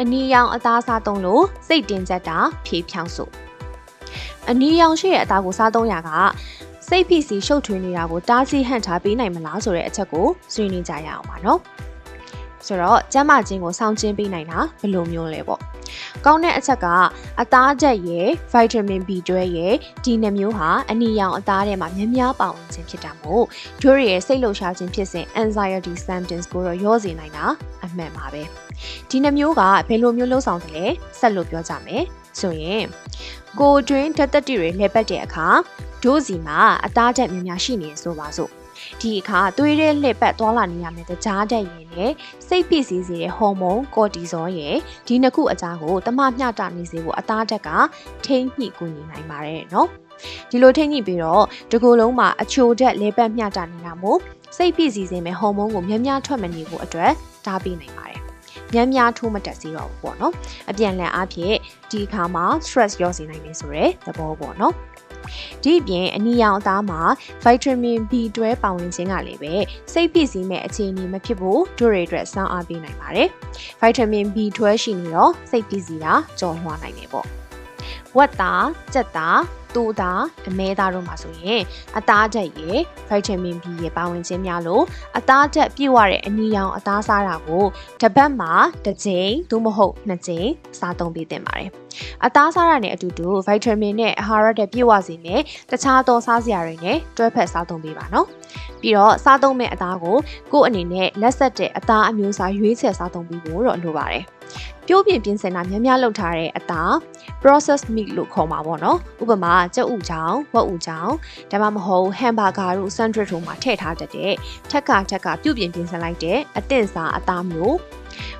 အနီရောင်အသားစားသုံးလို့စိတ်တင်ကြတာဖြေဖြောင်းစို့အနီရောင်ရှိတဲ့အသားကိုစားသုံးရကစိတ်ဖိစီရှုပ်ထွေးနေတာကိုတားဆီးဟန့်ထားပေးနိုင်မလားဆိုတဲ့အချက်ကိုဆွေးနွေးကြရအောင်ပါနော်ဆိုတော့ကျန်းမာခြင်းကိုစောင့်ကျဉ်ပေးနိုင်တာဘယ်လိုမျိုးလဲပေါ့ကောင်းတဲ့အချက်ကအသားချက်ရယ်ဗိုက်တာမင် B12 ရယ်ဒီနှမျိုးဟာအနီရောင်အသားထဲမှာများများပါဝင်ခြင်းဖြစ်တာမို့တို့ရဲ့စိတ်လှုပ်ရှားခြင်းဖြစ်စဉ် anxiety symptoms ကိုတော့ရောစေနိုင်တာအမှန်ပါပဲ ဒီနှမျိုးကဘယ်လိုမျိုးလှုပ်ဆောင်တယ်လဲဆက်လို့ပြောကြမယ်ဆိုရင်ကိုတွင်းဓာတ်တက်တွေလဲပတ်တဲ့အခါဒိုးစီမှာအသားချက်များများရှိနေဆိုပါစို့ဒီအခါသွေးထဲလှည့်ပတ်သွားလာနေရမယ်တကြားတက်ရင်လည်းစိတ်ဖိစီးစေတဲ့ဟော်မုန်းကော်တီဇောရဲ့ဒီနှစ်ခုအကြားကိုတမမျှတနေစေဖို့အသားတက်ကထိမ့်ညှိကူညီနိုင်ပါတယ်နော်ဒီလိုထိမ့်ညှိပြီးတော့ဒီကိုယ်လုံးမှာအချိုတက်လဲပတ်မျှတနေတာမို့စိတ်ဖိစီးစေမယ့်ဟော်မုန်းကိုများများထွက်မနေဖို့အတွက်တားပေးနိုင်ပါတယ် များများထိုးမတက်စေတော့ဘူးပေါ့နော်အပြန်လည်အားဖြင့်ဒီအခါမှာ stress ရောစေနိုင်တယ်ဆိုတဲ့သဘောပေါ့နော်ဒီအပြင်အနီရောင်အသားမှာ vitamin B12 ပါဝင်ခြင်းကလည်းပဲစိတ်ဖိစီးမဲ့အခြေအနေမဖြစ်ဖို့တို့တွေအတွက်စောင့်အားပေးနိုင်ပါတယ်။ vitamin B12 ရှိနေတော့စိတ်ဖိစီးတာကြော်လွှားနိုင်တယ်ပေါ့။ဝက်သား၊ကြက်သား တိုးသားအမဲသားတို့မှာဆိုရင်အသားဓာတ်ရယ်ဗိုက်တာမင် B ရယ်ပါဝင်ခြင်းများလို့အသားဓာတ်ပြည့်ဝတဲ့အနီရောင်အသားစားတာကိုတစ်ပတ်မှာတစ်ကြိမ်သို့မဟုတ်နှစ်ကြိမ်စားသုံးပေးသင့်ပါတယ်။အသားစားတာနဲ့အတူတူဗိုက်တာမင်နဲ့အာဟာရဓာတ်ပြည့်ဝစေတဲ့တခြားသောစားစရာတွေနဲ့တွဲဖက်စားသုံးပေးပါနော်။ပြီးတော့စားသုံးမဲ့အသားကိုကိုယ့်အနေနဲ့လက်ဆက်တဲ့အသားအမျိုးအစားရွေးချယ်စားသုံးပြီးဖို့တော့လိုပါတယ်။ ပြုတ်ပြင်ပြင်ဆင်တာများများလုပ်ထားတဲ့အသား processed meat လို့ခေါ်မှာပေါ့နော်ဥပမာကြက်ဥချောင်းဝက်ဥချောင်းဒါမှမဟုတ် hamburger တို့ sandwich တို့မှာထည့်ထားတတ်တဲ့ထက်ကထက်ကပြုတ်ပြင်ပြင်ဆင်လိုက်တဲ့အသင့်စားအသားမျိုး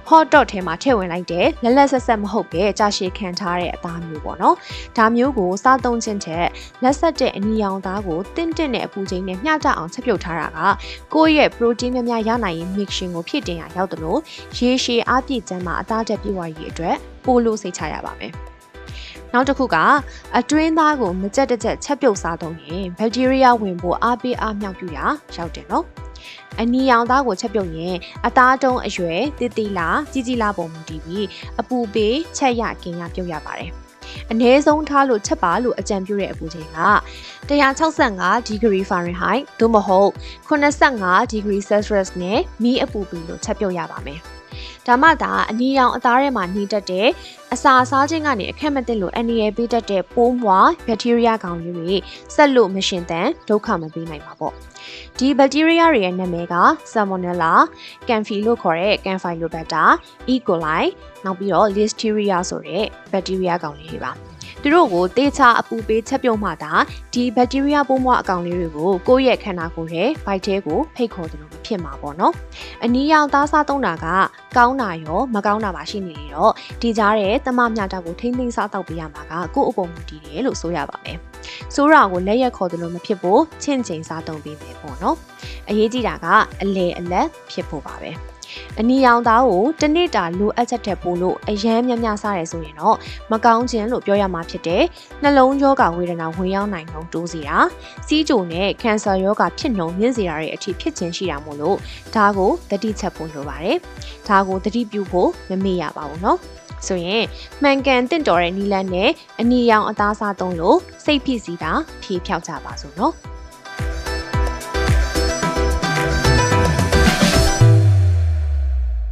hot dog ထဲမှာထည့်ဝင်လိုက်တဲ့လက်လက်ဆက်ဆက်မဟုတ်ပဲကြာရှည်ခံထားတဲ့အသားမျိုးပေါ့နော်ဒါမျိုးကိုစားသုံးခြင်းထက်လက်ဆက်တဲ့အနီရောင်သားကိုတင့်တင့်တဲ့အပူချိန်နဲ့မျှတအောင်ချက်ပြုတ်ထားတာကကိုယ့်ရဲ့ protein များများရနိုင်ရင် mixing ကိုဖြည့်တင်ရရောက်တယ်လို့ရေရှည်အားပြည့်ကျန်းမှာအသားတက်ပြည့်ဝရေးအတွက်ပိုလို့စိတ်ချရပါမယ်နောက်တစ်ခုကအတွင်းသားကိုမကြက်တကြက်ချက်ပြုတ်စားသုံးရင်ဘက်တီးရီးယားဝင်ဖို့အားပေးအားမြောက်ပြရာရောက်တယ်နော် အနီရောင်သားကိုချက်ပြုတ်ရင်အသားတုံးအရွယ်တိတိလာကြီးကြီးလာပုံမူတည်ပြီးအပူပေးချက်ရกินရပြုတ်ရပါတယ်အနည်းဆုံးထားလို့ချက်ပါလို့အကြံပြုတဲ့အပူချိန်က165 degree Fahrenheit သို့မဟုတ်85 degree Celsius နဲ့မီးအပူပြီးလို့ချက်ပြုတ်ရပါမယ်ဒါမှသာအနီရောင်အသားထဲမှာနှီးတက်တဲ့ အစာစားခြင်းကနေအခက်မသိလို့အန်နီရယ်ပေးတတ်တဲ့ပိုးမွားဘက်တီးရီးယားကောင်လေးတွေဆက်လို့မရှင်တန်ဒုက္ခမပေးနိုင်ပါပေါ့ဒီဘက်တီးရီးယားတွေရဲ့နာမည်က Salmonella, Camphi လို့ခေါ်တဲ့ Campylobacter, E. coli နောက်ပြီးတော့ Listeria ဆိုတဲ့ဘက်တီးရီးယားကောင်လေးတွေပါ သူတို့ကိုတေချာအပူပေးချက်ပြုတ်မှသာဒီဘက်တီးရီးယားပိုးမွှားအကောင်လေးတွေကိုကိုယ့်ရဲ့ခန္ဓာကိုယ်ရဲ့ဗိုက်ထဲကိုဖိတ်ခေါ်တယ်လို့ဖြစ်မှာပေါ့နော်အနီးရောင်သားစားသုံးတာကကောင်းတာရောမကောင်းတာပါရှိနေနေတော့ဒီကြားတဲ့တမမြတာကိုထိမ့်သိမ်းစားတော့ပေးရမှာကကိုယ့်အပေါ်မူတည်တယ်လို့ဆိုရပါမယ်ဆိုးရာကိုလက်ရက်ခေါ်တယ်လို့မဖြစ်ဖို့ချင့်ချိန်စားသုံးပေးမယ်ပေါ့နော်အရေးကြီးတာကအလေအလက်ဖြစ်ဖို့ပါပဲ အနီရောင်သားကိုတစ်နေ့တာလိုအပ်ချက်ထက်ပိုလို့အရန်များများစားရဲဆိုရင်တော့မကောင်းခြင်းလို့ပြောရမှာဖြစ်တဲ့နှလုံးရောဂါဝေဒနာဝင်ရောက်နိုင်အောင်တိုးစေတာစီးကြိုနဲ့ကင်ဆာရောဂါဖြစ်နှုံမြင့်စေတာတွေအထိဖြစ်ခြင်းရှိတာမို့လို့ဒါကိုတတိချက်ဖို့လိုပါတယ်ဒါကိုတတိပြုဖို့မမေ့ရပါဘူးเนาะဆိုရင်မှန်ကန်တင့်တော်တဲ့နီလန်းနဲ့အနီရောင်အသားစားသုံးလို့စိတ်ဖိစီးတာဖြေဖြောက်ကြပါစို့နော်